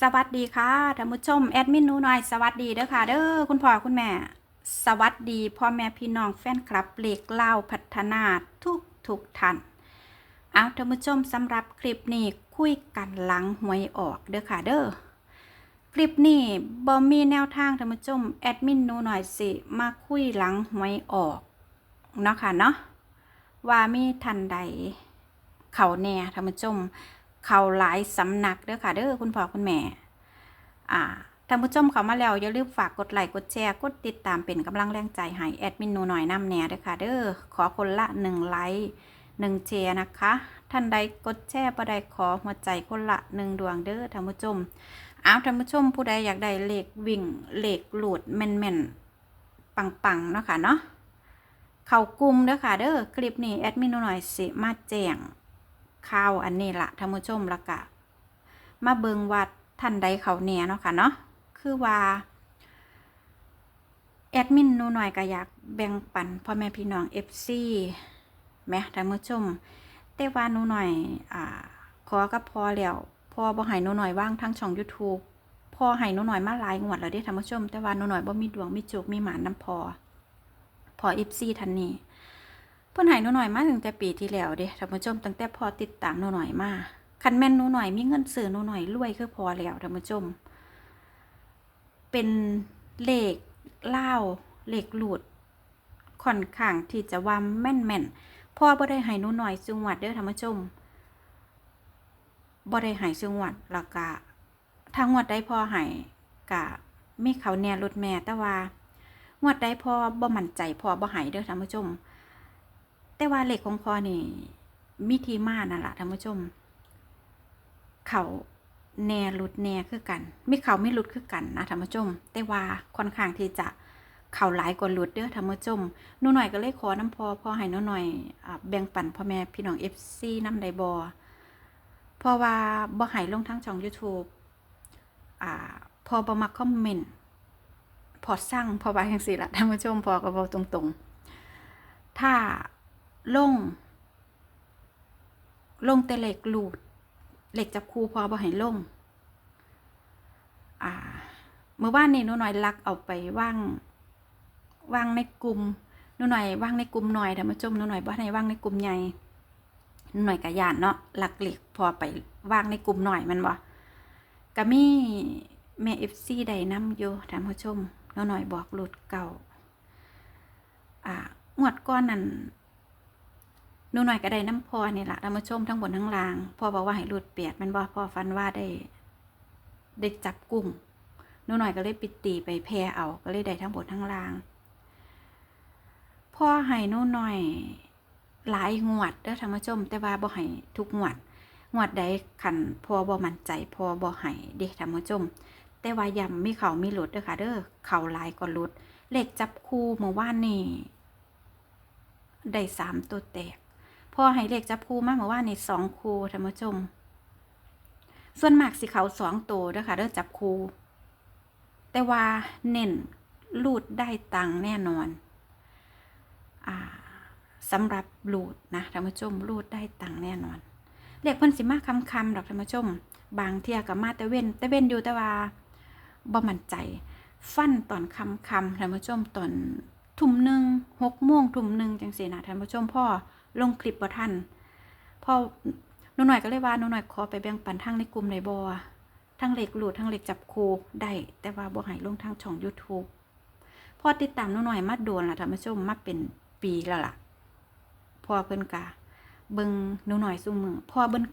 สวัสดีค่ะท่านผู้ชมแอดมินหนูน่อยสวัสดีเด้อค่ะเด้อคุณพ่อคุณแม่ สวัสดีพ่อแม่พี่น้องแฟนคลับเลกเล่าพัฒนาทุกทุกท่านเอาท่านผู้ชมสำหรับคลิปนี้คุยกันหลังหวยออกเด้อค่ะเด้อคลิปนี้บ่มีแนวทางท่านผู้ชมแอดมินหนูหน่อยสิมาคุยหลังหวยออกเนาะค่ะเนาะว่ามีทันใดเขาแน่ท่านผู้ชม เขาหลายสำนักเด้อค่ะเด้อคุณพ่อคุณแม่ อ่าท่านผู้ชมเข้ามาแล้วอย่าลืมฝากกดไลค์กดแชร์กดติดตามเป็นกำลังแรงใจให้แอดมินหนูหน่อยน้ำแน่เด้อค่ะเด้อขอคนละหนึ่งไลค์หนึ่งแชร์นะคะ ท่านใดกดแชร์ประใดขอหัวใจคนละหนึ่งดวงเด้อท่านผู้ชมอ้าวท่านผู้ชมผู้ใดอยากได้เลขวิ่งเลขหลุดแม่นๆปังๆเนาะค่ะเนาะเข้ากลุ่มเด้อค่ะเด้อคลิปนี้แอดมินหนูหน่อยสิมาแจ้ง ข่าวอันนี้ละท่านผู้ชมละกะ มาเบิงวัดท่านใดเขาเนี่ยเนาะค่ะเนาะคือว่าแอดมินนูหน่อยก็อยากแบ่งปันพ่อแม่พี่น้อง FC แหมท่านผู้ชม แต่ว่านูหน่อยอ่าขอกับพอแล้วพอบ่ให้นูหน่อยว่างทั้งช่อง YouTube พอให้นูหน่อยมาหลายงวดแล้วเด้ท่านผู้ชม แต่ว่านูหน่อยบ่มีดวงมีโชคมีหมานน้ำพอพอ FC ท่านนี้ พิ่นให้หนูหน่อยมาตั้งแต่ปีที่แล้วเด้ท่านผู้ชมตั้งแต่พอติดตามหนูหน่อยมาคันแม่นหนูหน่อยมีเงินซื้อหนูหน่อยรวยคือพอแล้วท่านผู้ชม เป็นเลขเล่าวเลขหลุดค่อนข้างที่จะว่าแม่นแม่นพ่อบ่ได้ให้หนูหน่อยซุงวัดเด้อท่านผู้ชมบ่ได้ให้ซุงวัดแล้วก็ทางงวดได้พอให้ก็มีเขาแน่รถแม่แต่ว่างวดได้พอบ่มั่นใจพอบ่ให้เด้อท่านผู้ชม แต่ว่าเหล็กของพอนี่มีทีมานั่นแหละท่านผู้ชม เขาแน่หลุดแน่คือกันมีเขาไม่หลุดคือกันนะท่านผู้ชม แต่ว่าค่อนข้างที่จะเขาหลายกว่าหลุดเด้อท่านผู้ชมนูหน่อยก็เลยขอน้ำพอพอให้นูหน่อยแบ่งปันพ่อแม่พี่น้องเอฟซีน้ำไดบอเพราะว่าบ่ให้ลงทั้งช่อง YouTube อ่าพอบ่มาคอมเมนต์พอสร้างพอว่าจังซี่ละท่านผู้ชมพอก็เว้าตรงๆ ถ้า ลง ลงแต่เหล็กหลูดเหล็กจับคูพอบ่ให้ลง อ่าเมื่อวานนี้หนูหน่อยลักเอาไปว่างว่างในกลุ่มหนูหน่อยว่างในกลุ่มหน่อยท่านผู้ชมหนูหน่อยบ่ให้ว่างในกลุ่มใหญ่หนูหน่อยกะยานเนาะลักเหล็กพอไปว่างในกลุ่มหน่อยมันบ่ก็มีแม่ FC ใดนํอยู่ท่านผู้ชมหนูหน่อยบอกหลุดเก่า อ่างวดก้อนนั้น นูหน่อยก็ได้น้ำพอนี่แหละท่านผู้ชมทั้งบนทั้งล่างพ่อบอกว่าให้หลุดเปียดมันบอกพ่อฟันว่าได้ได้จับกุ้งนูหน่อยก็เลยปิดตีไปแพรเอาก็เลยได้ทั้งบนทั้งล่าง พ่อให้นูหน่อยหลายงวดเด้อท่านผู้ชม แต่ว่าบ่ให้ทุกงวด งวดใดขันพอบ่มั่นใจพอบ่ให้เด้ท่านผู้ชม แต่ว่ายำมีเขามีหลุดเด้อค่ะ เด้อเขาหลายกว่าหลุด เลขจับคู่เมื่อวานนี่ได้สามตัวแตก พอให้เลขจับคู่มากเหมื่อวานนี่สองคู่ท่านผู้ชม ส่วนมากสิเขาสองตัวด้อค่ะเด้อจับคู่แต่ว่าเน้นลูดได้ตังแน่นอนอ่าสำหรับลูดนะท่านผู้ชมลูดได้ตังแน่นอนเลขเพิ่นสิมาคำคำดอกท่านผู้ชม บางเทียกับมาแต่เว้นแต่เว้นอยู่แต่ว่าบ่มั่นใจ ฟันตอนคำคำท่านผู้ชมตอน ทุ่มหนึ่งหกโมงทุ่มหนึ่งจังสีนะท่านผู้ชมพ่อลงคลิปบ่ทันพ่อหนูหน่อยก็เลยว่าหนูหน่อยขอไปแบ่งปันทั้งในกลุ่มในบอทั้งเหล็กหลุดทั้งเหล็กจับคูได้ แต่ว่าบ่ให้ลงทางช่อง YouTube พอติดตามหนูหน่อยมาโดนล่ะท่านผู้ชมมาเป็นปีแล้วล่ะพ่อเพิ่นกะเบิงหนูหน่อยซุมือพ่อเบิ่ง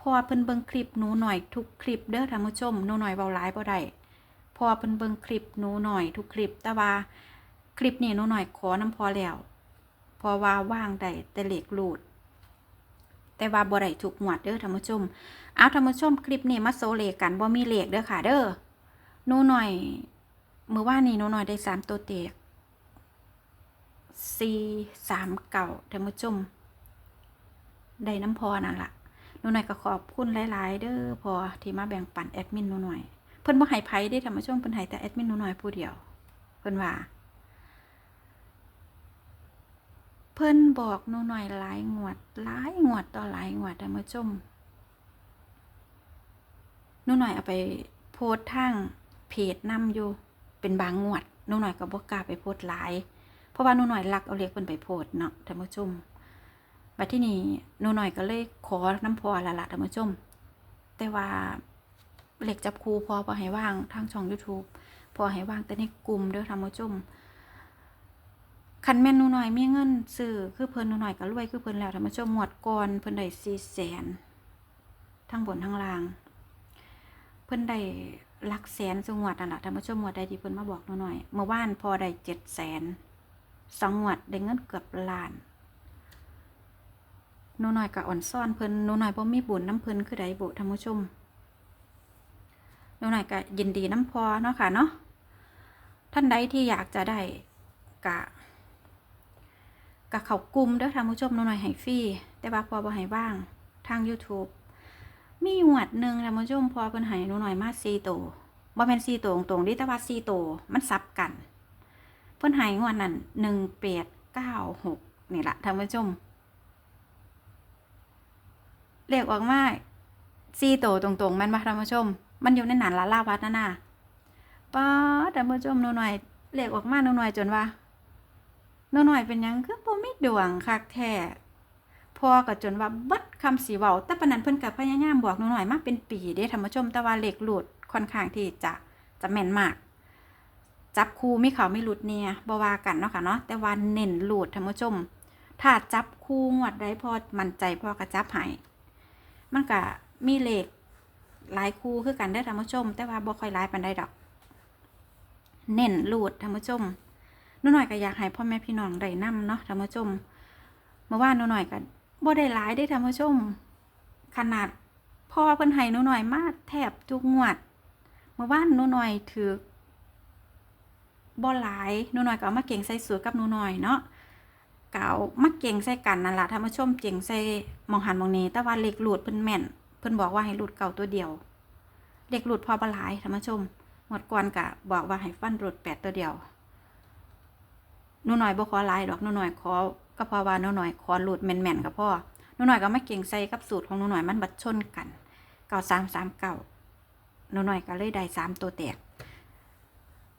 พ่อเพิ่นเบิงคลิปหนูหน่อยทุกคลิปเด้อท่านผู้ชมหนูหน่อยเว้าหลายบ่ได้พ่อเพิ่นเบิงคลิปหนูหน่อยทุกคลิปแต่ว่า คลิปนี้หนูหน่อยขอน้ำพอแล้ว พอว่าว่างได้แต่เหล็กหลุดแต่ว่าบ่ได้ถูกหวดเด้อท่านผู้ชม เอาท่านผู้ชมคลิปนี้มาโซเลกันบ่มีเหล็กเด้อค่ะ เด้อหนูหน่อยเมื่อว่านนี้หนูหน่อยได้สามตัวเตกสี่สามเก่าท่านผู้ชมได้น้ำพอนั่นละหนูหน่อยก็ขอบคุณหลาย ๆ เด้อพอที่มาแบ่งปันแอดมินหนูหน่อย เพิ่นบ่ให้ไผได้ท่านผู้ชมเพิ่นให้แต่แอดมินหนูหน่อยผู้เดียว เพิ่นว่า เพิ่นบอกหนูหน่อยหลายงวดหลายงวดต่อหลายงวดท่านผู้ชมหนูหน่อยเอาไปโพสทางเพจนํอยู่เป็นบางงวดหนูหน่อยก็บ่กล้าไปโพสหลาย เพราะว่าหนูหน่อยรักเอาเลขเพิ่นไปโพสเนาะท่านผู้ชมบัดที่นี้หนูหน่อยก็เลยขอน้ำพอละละท่านผู้ชม แต่ว่าเหลขจับคูพอบ่ให้ว่างทางช่อง YouTube พอให้ว่างแต่ในกลุ่มเด้อท่านผู้ชม คันแม่นหนูหน่อยมีเงินซื้อคือเพิ่นหนูหน่อยก็รวยคือเพิ่นแล้วท่านผู้ชมหมวดก่อนเพิ่นได้สี่แสนทั้งบนทั้งล่าง เพิ่นได้หลักแสนสงวดนั่นแหละท่านผู้ชมหมวดใดที่เพิ่นมาบอกหนูหน่อยเมื่อวานพอได้เจ็ดแสนสองงวดได้เงินเกือบล้านหนูหน่อยก็อ่อนซ่อนเพิ่นหนูหน่อยบ่มีบุญน้ำเพิ่นคือใดบุท่านผู้ชมหนูหน่อยก็ยินดีน้ำพอเนาะค่ะเนาะท่านใดที่อยากจะได้กะ กับเขากลุ่มเด้อท่านผู้ชมหน่อยให้ฟรีแต่ว่าพอบ่ให้บ้างทาง YouTube มีหวดหนึ่งท่านผู้ชมพอเพิ่นให้หนูหน่อยมา4ตัวบ่แม่น4ตัวตรงๆดิแต่ว่า4ตัวมันซับกัน เพิ่นให้งวดนั้น1896นี่ล่ะท่านผู้ชมเลขออกมา4ตัวตรงๆม่นบ่ท่านผู้ชม มันอยู่ในหนันละลาวัดนั่นน่ะป๊าท่านผู้ชมหนูหน่อยเลขออกมาหนูหน่อยจนว่า น้หน่อยเป็นยังคือบ่มีดวงคักแท้พอก็จนว่าบิดคำสีเว้าแต่ปนั้นเพิ่นก็พยายามบอกหนูหน่อยมาเป็นปีเด้ท่านผู้ชมแต่ว่าเลขหลุดค่อนข้างที่จะจะแม่นมาก จับคู่มีเขาไม่หลุดเนี่ยบ่ว่ากันเนาะค่ะเนาะแต่ว่าเน้นหลุดท่านผู้ชม ถ้าจับคู่งวดใดพอมั่นใจพอก็จับให้มันก็มีเลขหลายคู่คือกันได้อท่านผู้ชม แต่ว่าบ่ค่อยหลายปานใดดอก เน้นหลุดท่านผู้ชม หนูหน่อยก็อยากให้พ่อแม่พี่น้องได้นำเนาะท่านผู้ชมเมื่อวานหนูหน่อยก็บ่ได้หลายได้ท่านผู้ชม ขนาดพ่อเพิ่นให้หนูหน่อยมาแทบทุกงวด เมื่อวานหนูหน่อยถือบ่หลายหนูหน่อยก็เอามาเก่งใส่สูตรกับหนูหน่อยเนาะก็เอามาเก่งใส่กันนั่นล่ะท่านผู้ชมเก่งใส่มองหันมองนี้แต่ว่าเลขหลุดเพิ่นแม่น เพิ่นบอกว่าให้หลุดเก่าตัวเดียวเลขหลุดพอบ่หลายท่านผู้ชมหมดก่อนก็บอกว่าให้ฟันหลุดแปดตัวเดียว นูหน่อยบ่ขอหลายดอกหนูหน่อยขอก็เพราะว่าหนูหน่อยขอหลุดแม่นๆกับพ่อหนูหน่อยก็ไมาเก่งใส่กับสูตรของหนูหน่อยมันบัดชนกันเก้าสามสามเก้าหนูหน่อยก็เลยได้สามตัวแตก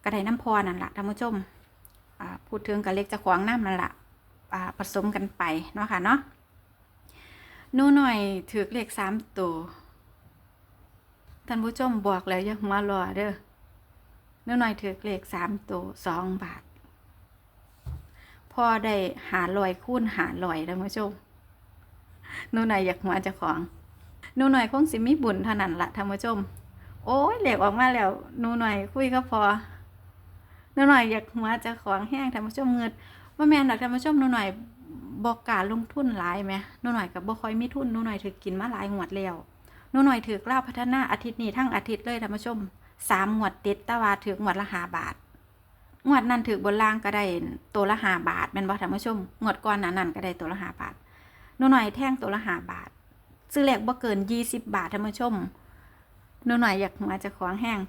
ก็ไดน้ำพอนั่นละท่านผู้ชมพูดถึงกับเล็กจะขวางน้ำนั่นละอ่าผสมกันไปเนาะค่ะเนาะหนูหน่อยถือเลขสามตัวท่านผู้ชมบอกแล้วอย่าหัวรอเด้อหนูหน่อยถือเลขสามตัวสองบาท พอได้หาลอยคูณหาลอยท่านผู้ชมนูหน่อยอยากหัวเจะของนูหน่อยคงสิมีบุญเท่านั้นละท่านผู้ชม โอ้ยเหล็กออกมาแล้วนูหน่อยคุยก็พอนูหน่อยอยากหัวเจะของแห้งท่านผู้ชมเงินว่าแม่นดอกท่านผู้ชมนูหน่อยบอกกล้าลงทุนหลายไหมนูหน่อยกับบ่คอยมีทุนนูหน่อยถือกินมาหลายงวดแล้วนูหน่อยถือกล้าวพัฒนาอาทิตย์นี้ทั้งอาทิตย์เลยท่านผู้ชมสามงวดติดต่ว่าถือหงวดละหาบาท งวดนั้นถือบนล่างก็ได้ตัวละหาบาทแม่นบ่ท่านผู้ชมงวดก่อนนั้นนั่นก็ได้ตัวละหาบาทหนูหน่อยแท่งตัวละหาบาท ซื้อแหลกบ่เกินยี่สิบบาทท่านผู้ชมหนูหน่อยอยากมาจะของแห้ง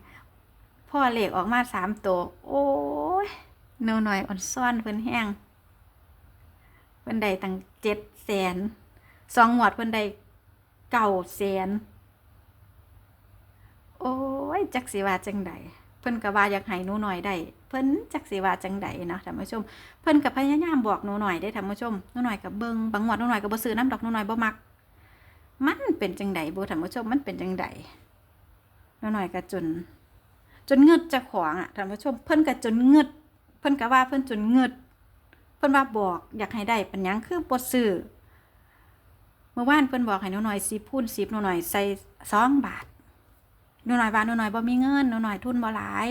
พ่อเหล็กออกมาสามตัวโอ้ยหนูหน่อยอ่อนซ่อนเพิ่นแห้งเพิ่นได้ตั้งเจ็ดแสนสองงวดเพิ่นได้เก้าแสนโอ้ยจักสิว่าจังใด พิ่นก็ว่าอยากให้หนูหน่อยได้เพิ่นจักสิว่าจังใดเนาะท่านผู้ชม เพิ่นก็พยายามบอกหนูหน่อยได้ท่านผู้ชมหนูหน่อยก็เบิ่งบางงวดหนูหน่อยก็บ่ซื้อน้ำดอกหนูหน่อยบ่มัก มันเป็นจังใดบ่ท่านผู้ชมมันเป็นจังใดหนูหน่อยก็จน จนเงึดจะของอะท่านผู้ชม เพิ่นก็จนเงึดเพิ่นก็ว่าเพิ่นจนเงึดเพิ่นว่าบอกอยากให้ได้ป็นหยังคือบ่ซื้อเมื่อวานเพิ่นบอกให้หนูหน่อย10พูน10หนูหน่อยใส่2บาท หนูหน่อยว่าหนูหน่อยบ่มีเงินหนูหน่อยทุนบ่หลาย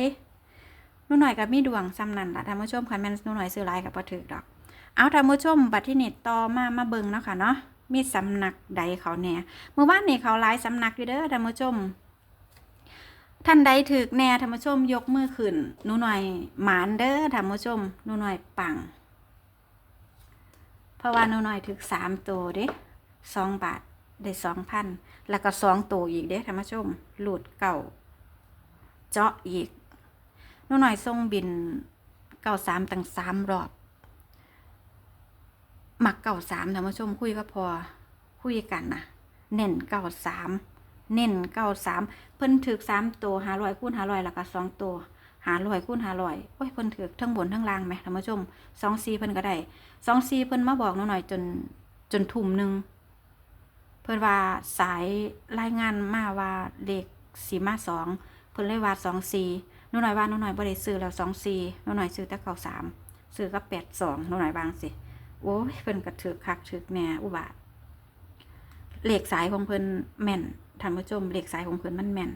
หนูหน่อยก็มีดวงซ้ำนั่นล่ะท่านผู้ชมคันแม่นหนูหน่อยซื้อหลายก็บ่ถูกดอก เอาท่านผู้ชมบัดที่เนี่ต่อมามาเบิ่งเนาะค่ะเนาะมีสำนักใดเขาแน่เมื่อวานนี่เขาหลายสำนักอยู่เด้อท่านผู้ชม ท่านใดถึกแน่ท่านผู้ชมยกมือขึ้นหนูหน่อยหมานเด้อท่านผู้ชมหนูหน่อยปัง เพราะว่าหนูหน่อยถึกสามตัวเด้สองบาท ได้สองพันแล้วก็สองตัวอีกเด้ท่านผู้ชมหลุดเก่า เจาะอีกนู่นหน่อยส่งบินเก่าสามตั้งสามรอบหมักเก่าสามท่านผู้ชมคุยก็พอคุยกันนะเน้นเก่าสามเน้นเก้าสามเพิ่นถือสามตัวหาร้อยคูณหาร้อยแล้วก็สองตัวหาร้อยคูณหาร้อยโอ้ยเพิ่นถือทั้งบนทั้งล่างไหมท่านผู้ชมสองสี่เพิ่นก็ได้สองสี่เพิ่นมาบอกหนูหน่อยจนจนทุ่มหนึ่ง เพิ่นว่าสายรายงานมาว่าเลขสีมาสองเพิ่นเลยว่าสองสี่นูหน่อยว่าหนูหน่อยบ่ได้ซื้อแล้วสองสี่นูหน่อยซื้อแต่เก้าสามซื้อก็แปดสองหนูหน่อยวางสิโอ้ยเพิ่นก็ถือคักถือแน่อุบาทเลขสายของเพิ่นแม่นท่านผู้ชมเลขสายของเพิ่นมันแม่น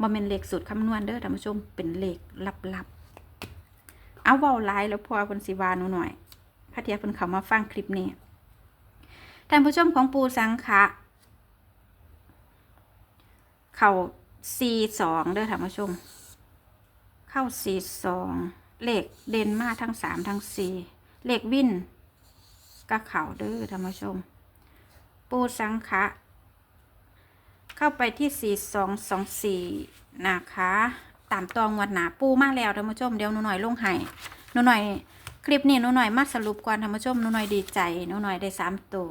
บ่แม่นเลขสูตรคำนวณเด้อท่านผู้ชมเป็นเลขลับๆเอาเว้าหลายแล้วพอเพิ่นสิว่าหนูหน่อยพระเทียเพิ่นเข้ามาฟังคลิปนี้ ท่านผู้ชมของปูสังขะเข้า42เด้อท่านผู้ชม เข้า42เลขเด่นมาทั้ง3ทั้ง4เลขวินก็เข่าเด้อท่านผู้ชม ปูสังคะเข้าไปที่สี่สองสองสี่นะคะตามตองวัดหนาปูมาแล้วท่านผู้ชมเดี๋ยวหนูหน่อยลงให้หนูหน่อย ลิปนี้หนูหน่อยมาสรุปก่อนท่านผู้ชมหนูหน่อยดีใจหนูหน่อยได้สามตัว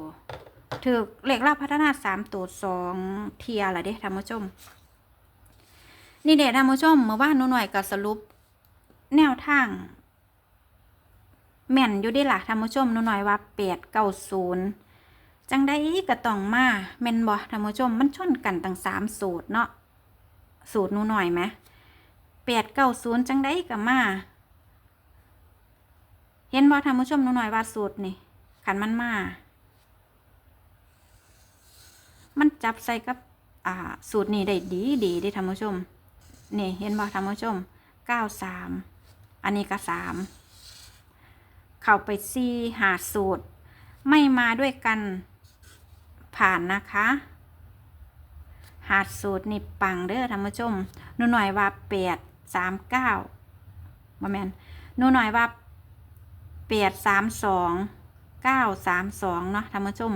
ถือเลขลาพัฒนาสามตัวสองเทียละเด้ท่านผู้ชม นี่เด็ดท่านผู้ชมเมื่อวานหนูหน่อยก็สรุป แนวทางแม่นอยู่ได้ล่ะท่านผู้ชมหนูหน่อยว่าแปดเก้าศูนย์จังได้ก็ต้องมาแม่นบ่ท่านผู้ชมมันชนกันตั้งสามสูตรเนาะสูตรหนูหน่อยไหมแปดเก้าศูนย์จังได้ก็มา เห็นบ่ท่านผู้ชมหนูหน่อยว่าสูตรนี่ขันมันมา มันจับใส่กับอ่าสูตรนี้ได้ดีดีด้ท่านผู้ชม นี่ เห็นบ่ท่านผู้ชมเก้าสามอันนี้ก็สามเข้าไปซีหาสูตร ไม่มาด้วยกันผ่านนะคะหาดสูตรนี่ปังเด้อท่านผู้ชมหนูหน่อยว่าแปดสามเก้าบ่แมนหนูหน่อยว่า แปดสามสองเก้าสามสองเนาะท่านผู้ชม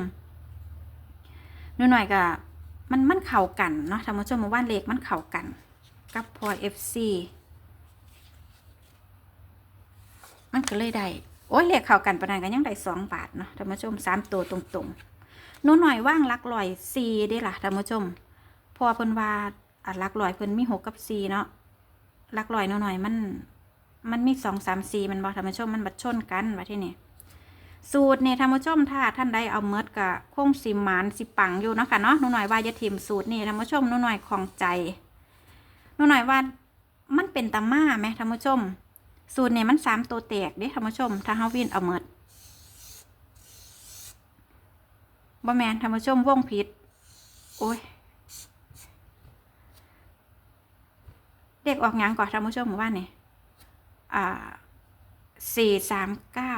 หนูหน่อยก็มันมันเข่ากันเนาะท่านผู้ชมมาว่าเลขมันเข่ากัน กับพอเอฟซีมันก็เลยได้โอ้ยเลขเข้ากันประมาณกันยังได้สองบาทเนาะท่านผู้ชมสามตัวตรงๆหนูหน่อยว่างลักลอยสี่ได้ล่ะท่านผู้ชม พอเพิ่นว่าอะหลักลอยเพิ่นมีหกกับสี่เนาะลักลอยนูหน่อยมัน มันมีสองสามสี่มันบอกท่านผู้ชมมันบัดชนกันว่าที่นี่สูตรนี่ท่านผู้ชมถ้าท่านใดเอาเมิดกะคงสิหมานสิปังอยู่เนาะค่ะเนาะหนูหน่อยว่าจะทิมสูตรนี่ท่านผู้ชมหนูหน่อยของใจหนูหน่อยว่ามันเป็นตาม่าไหมท่านผู้ชม สูตรเนี่ยมันสามตัวแตกเด้ท่านผู้ชม ถ้าเฮาวินเอาเมิดบ่แมนท่านผู้ชมว่องผิด โอ้ยเด็กออกหยังก่อนท่านผู้ชมหมู่บ้านนี่อ่า สี่สามเก้า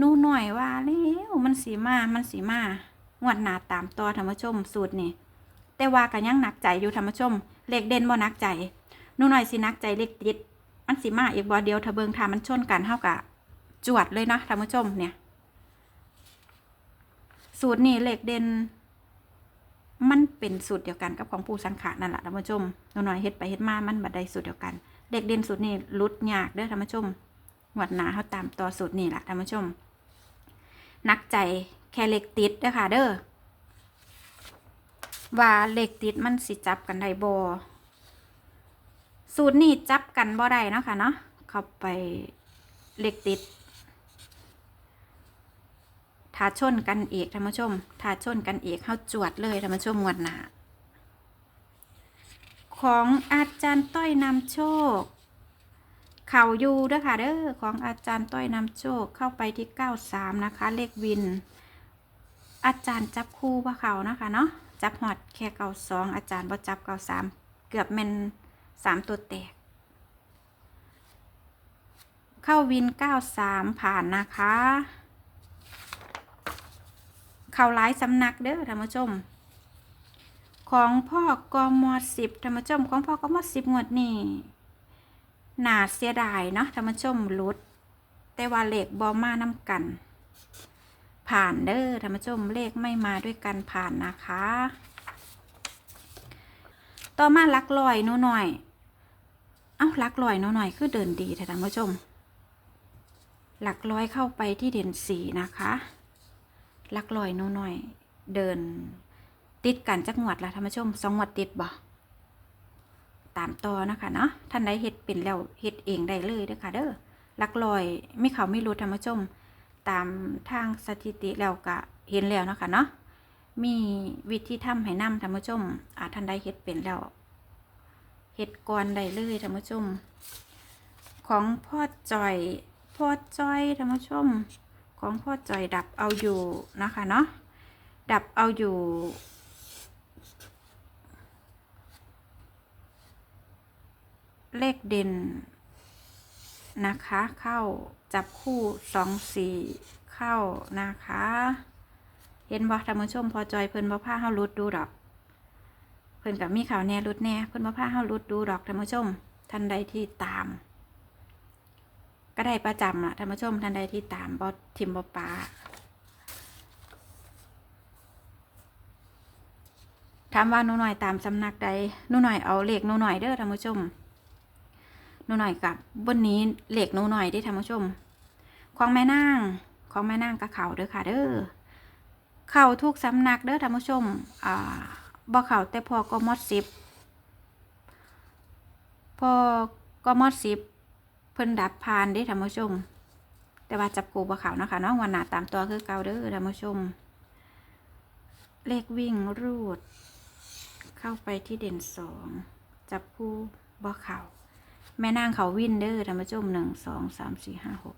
นูหน่อยว่าแล้วมันสีมา มันสีมางวดหนาตามต่อท่านผู้ชมสูตรนี่แต่ว่ากันยังหนักใจอยู่ท่านผู้ชม เลขเด่นบ่หนักใจนูหน่อยสินักใจเลขติด มันสิมาอีกบอเดียวถ้าเบิงทามันชนกันเท่ากับจวดเลยนะท่านผู้ชมเนี่ยสูตรนี้เลขเด่นมันเป็นสูตรเดียวกันกับของปูสังขะนั่นแหละท่านผู้ชมหน่อยๆเฮ็ดไปเฮ็ดมา มันบัดใดสูตรเดียวกัน เลขเด่นสูตรนี้ลุดยากเด้อท่านผู้ชมหวดหนาเขาตามต่อสูตรนี้แหละท่านผู้ชม นักใจแค่เลขติดเด้อค่ะเด้อว่าเลขติดมันสิจับกันได้บ่สูตรนี้จับกันบ่ได้เนาะค่ะเนาะเข้าไปเลขติดถ้าชนกันเอกท่านผู้ชมถ้าชนกันเอกเข้าจวดเลยท่านผู้ชมงวดหนา ของอาจารย์ต้อยนำโชค เข่าอยู่เด้อค่ะเด้อของอาจารย์ต้อยนำโชคเข้าไปที่ 93 นะคะ เลขวิน อาจารย์จับคู่ว่าเขานะคะเนาะจับหอดแค่เก้าสองอาจารย์บ่จับเก้าสามเกือบแม่นสามตัวแตก เข้าวิน93ผ่านนะคะ เข้าหลายสำนักเด้อท่านผู้ชม ของพ่อกมอสิบท่านผู้ชมของพ่อกมอสิบงวดนี่หนาเสียดายเนาะท่านผู้ชมรุด แต่ว่าเลขบอมาน้ำกัน ผ่านเด้อท่านผู้ชมเลขไม่มาด้วยกันผ่านนะคะ ต่อมาลักลอยนูหน่อย เอ้าลักลอยนูหน่อยคือเดินดีท่านผู้ชม หลักร้อยเข้าไปที่เด่นสีนะคะ ลักลอยนูหน่อย เดิน ติดกันจักงวดละท่านผู้ชมสองงวดติดบ่ตามต่อนะคะเนาะท่านใดเฮ็ดเป็นแล้วเฮ็ดเองได้เลยเด้อค่ะเด้อลักลอยไม่เขาไม่รู้ท่านผู้ชม ตามทางสถิติแล้วก็เห็นแล้วนะคะเนาะมีวิธีทำให้นำท่านผู้ชมอาท่านใดเฮ็ดเป็นแล้วเฮ็ดก่อนได้เลยท่านผู้ชม ของพ่อจอยพ่อจอยท่านผู้ชม ของพ่อจอยดับเอาอยู่นะคะเนาะดับเอาอยู่ เลขเด่นนะคะ เข้าจับคู่สองสี่เข้านะคะ เห็นบ่ท่านผู้ชมพอจอยเพิ่นบ่พาเฮารุดดูดอก เพิ่นกับมีข่าวแน่รุดแน่เพิ่นบ่พาเฮารุดดูดอกท่านผู้ชมท่านใดที่ตาม ก็ได้ประจำล่ะท่านผู้ชมท่านใดที่ตามบ่ทิมบ่ปาถามว่าหนูหน่อยตามสำนักใดหนูหน่อยเอาเลขหนูหน่อยเด้อท่านผู้ชม นูหน่อยกับบนนี้เหล็กนูหน่อยได้ท่านผู้ชม ของแม่นางของแม่นางกับเขาเด้อค่ะเด้อเข่าทุกสำนักเด้อท่านผู้ชมอ่าบ่เข่าแต่พอก็มอดสิบพอก็มอดสิบเพิ่นดับพานได้ท่านผู้ชม แต่ว่าจับกูบ่เข่านะคะเนาะวันหนาตามตัวคือเก่าเด้อท่านผู้ชม เลขวิ่งรูด เข้าไปที่เด่นสองจับคู่บ่เข่า แม่นางเขาวินเดอร์ท่านผู้ชมหนึ่งสองสามสี่ห้าหก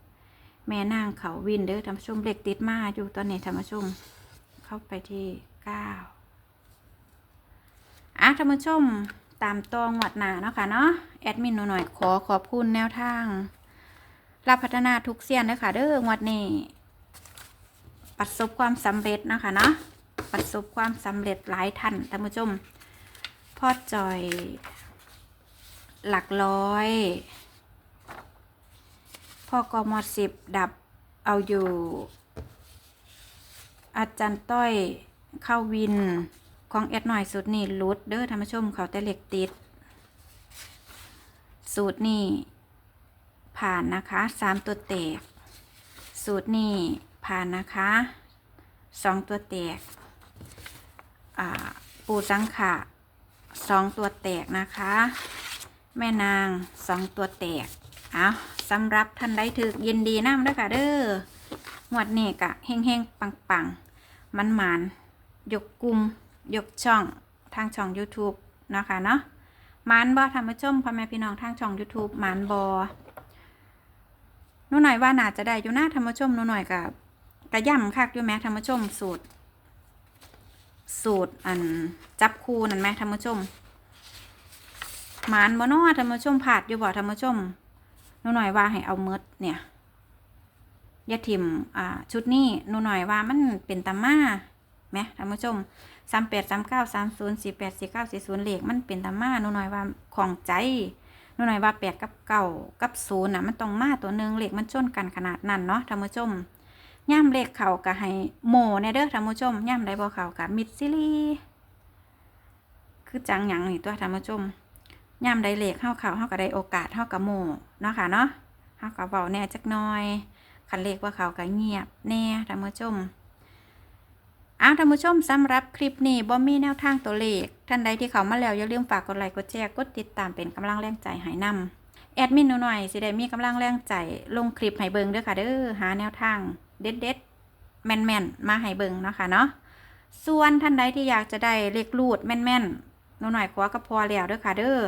แม่นางเขาวินเดอร์ท่านผู้ชมเหล็กติดมาอยู่ตอนนี้ท่านผู้ชมเข้าไปที่เก้าอะท่านผู้ชมตามตองหวัดหนาเนาะค่ะเนาะแอดมินหนูหน่อยขอขอบคุณแนวทางรับพัฒนาทุกเสียนเด้อค่ะเด้องวดนี้ประสบความสำเร็จนะคะเนาะประสบความสำเร็จหลายท่านท่านผู้ชมพ่อจอย หลักร้อย พอกมสิบดับเอาอยู่ อาจารย์ต้อยเข้าวิน ของแอดหน่อยสูตรนี่ลุดเด้อท่านผู้ชมเขาแต่เหล็กติด สูตรนี่ผ่านนะคะสามตัวแตก สูตรนี่ผ่านนะคะสองตัวแตกอ่าปูสังขะสองตัวแตกนะคะ แม่นางสองตัวแตกเอาสำหรับท่านใดถึกยินดีน้ำด้อค่ะเด้อหวดนี้กะเฮงเฮงปังปังมันหมานยกกลุ่มยกช่องทางช่อง YouTube นะคะเนาะหมานบอทำมาชมพ่อแม่พี่น้องทางช่อง YouTube หมานบอนูหน่อยว่าน่าจะได้อยู่หน้าธรรมชมนูหน่อยกับกระย่ำคักอยู่แม้ธรรมชมสูตร สูตรอันจับคูนั่นไหมธรรมชม หมานบ่นอธรรมชมผาดอยู่บ่ธรรมชมนูหน่อยว่าให้เอาเมดเนี่ยยาทิมอ่าชุดนี้นูหน่อยว่ามันเป็นตาม่าไหมธรรมชมสามแปดสามเก้าสามศูนย์สี่แปดสี่เก้าสี่ศูนย์เลขมันเป็นตาม่านูหน่อยว่าของใจนูหน่อยว่าแปดกับเก้ากับศูนย์นะมันต้องมาตัวหนึ่งเลขมันชนกันขนาดนั้นเนาะธรรมชมย่ำเลขเข่าก็ให้โมในเด้อธรรมชมย่ำได้บ่เข่ากับมิดซิลีคือจังหยังนี่ตัวธรรมชม ย่ำได้เลขเข้าเขาเข้ากับได้โอกาสเข้ากับโมเนาะค่ะเนาะเข้ากับเบาแน่จักหน้อยคันเลขว่าเขาก็เงียบแน่ท่านผู้ชมอ้าวท่านผู้ชมสำหรับคลิปนี้บ่มีแนวทางตัวเลข ท่านใดที่เขามาแล้วอย่าลืมฝากกดไลค์กดแชร์กดติดตามเป็นกำลังแรงใจให้นำแอดมินหนูหน่อยสิได้มีกำลังแรงใจลงคลิปให้เบิงด้อค่ะเด้อหาแนวทางเด็ดเด็ดแมนแมนมาให้เบิงเนาะค่ะเนาะส่วนท่านใดที่อยากจะได้เลขรูดแม่นแมนๆหนูหน่อยขอก็พอแล้วด้อค่ะเด้อ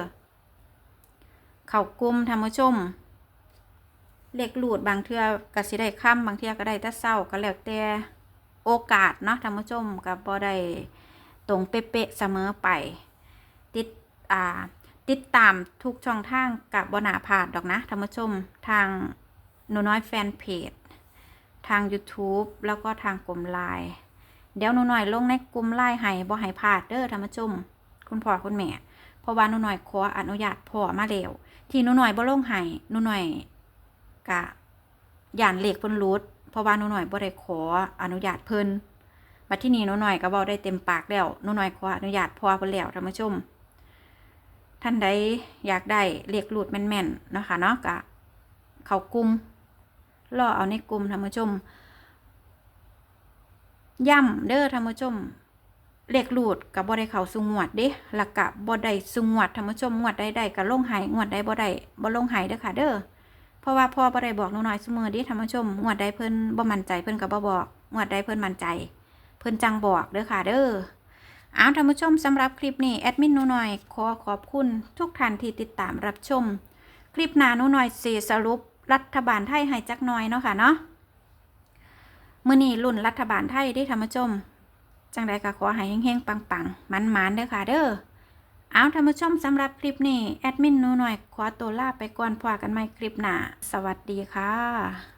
เข่ากลุ่มท่านผู้ชมเลขหลูดบางเทือกสิได้ค่ำบางเทือก็ได้แต่เศร้าก็แล้วแต่โอกาสเนาะท่านผู้ชมกับบ่ได้ตรงเป๊ะๆเสมอไป ติดอ่าติดตามทุกช่องทางกับบนาพลาดดอกนะท่านผู้ชมทางหนูน้อยแฟนเพจทาง YouTube แล้วก็ทางกลุ่มไลน์เดี๋ยวหนูน้อยลงในกลุ่มไลน์ให้บ่ให้พลาดเด้อท่านผู้ชม คุณพ่อคุณแม่ เพราะว่าหนูหน้อยขออนุญาตพ่อมาแล้วที่หนูหน่อยบ่ลงให้หนูหน่อยกะย่านเลขเพิ่นรูดเพราะว่าหนูหน่อยบ่ได้ขออนุญาตเพิ่นบัดที่นี้หนูหน่อยก็เว้าได้เต็มปากแล้วหนูหน่อยขออนุญาตพ่อเพิ่นแล้วท่านผู้ชม ท่านใดอยากได้เลขรูดแม่นๆเนาะค่ะเนาะกะเขากลุ่มรอเอาในกลุ่มท่านผู้ชมย่ำเด้อท่านผู้ชม เลขรูดกับบ่ได้เขาสู่งวดเด้ล้วก็บ่ได้สู่งวดท่านผู้ชมงวดใดๆก็ลงหายงวดใดบ่ได้บ่ลงหายเด้อค่ะ เด้อเพราะว่าพ่อบ่ได้บอกนูน้อยซุมื้อเดิท่านผู้ชมงวดใดเพิ่นบ่มั่นใจเพิ่นก็บ่บอกงวดใดเพิ่นมั่นใจ เพิ่นจังบอกเด้อค่ะ เด้ออ้าวท่านผู้ชมสำหรับคลิปนี้แอดมินนูน้อยขอขอบคุณทุกท่านที่ติดตามรับชม คลิปหน้านูน้อยสิสรุป รัฐบาลไทยให้จักหน่อยเนาะค่ะเนาะมื้อนี้รุ่นรัฐบาลไทยเด้ท่านผู้ชม จังใดก็ขอให้แห้งๆ ปังๆ มันๆเด้อค่ะเด้อเอาท่านผู้ชมสำหรับคลิปนี้ แอดมินนูหน่อย ขอตัวลาไปก่อนพอกันใหม่คลิปหน้า สวัสดีค่ะ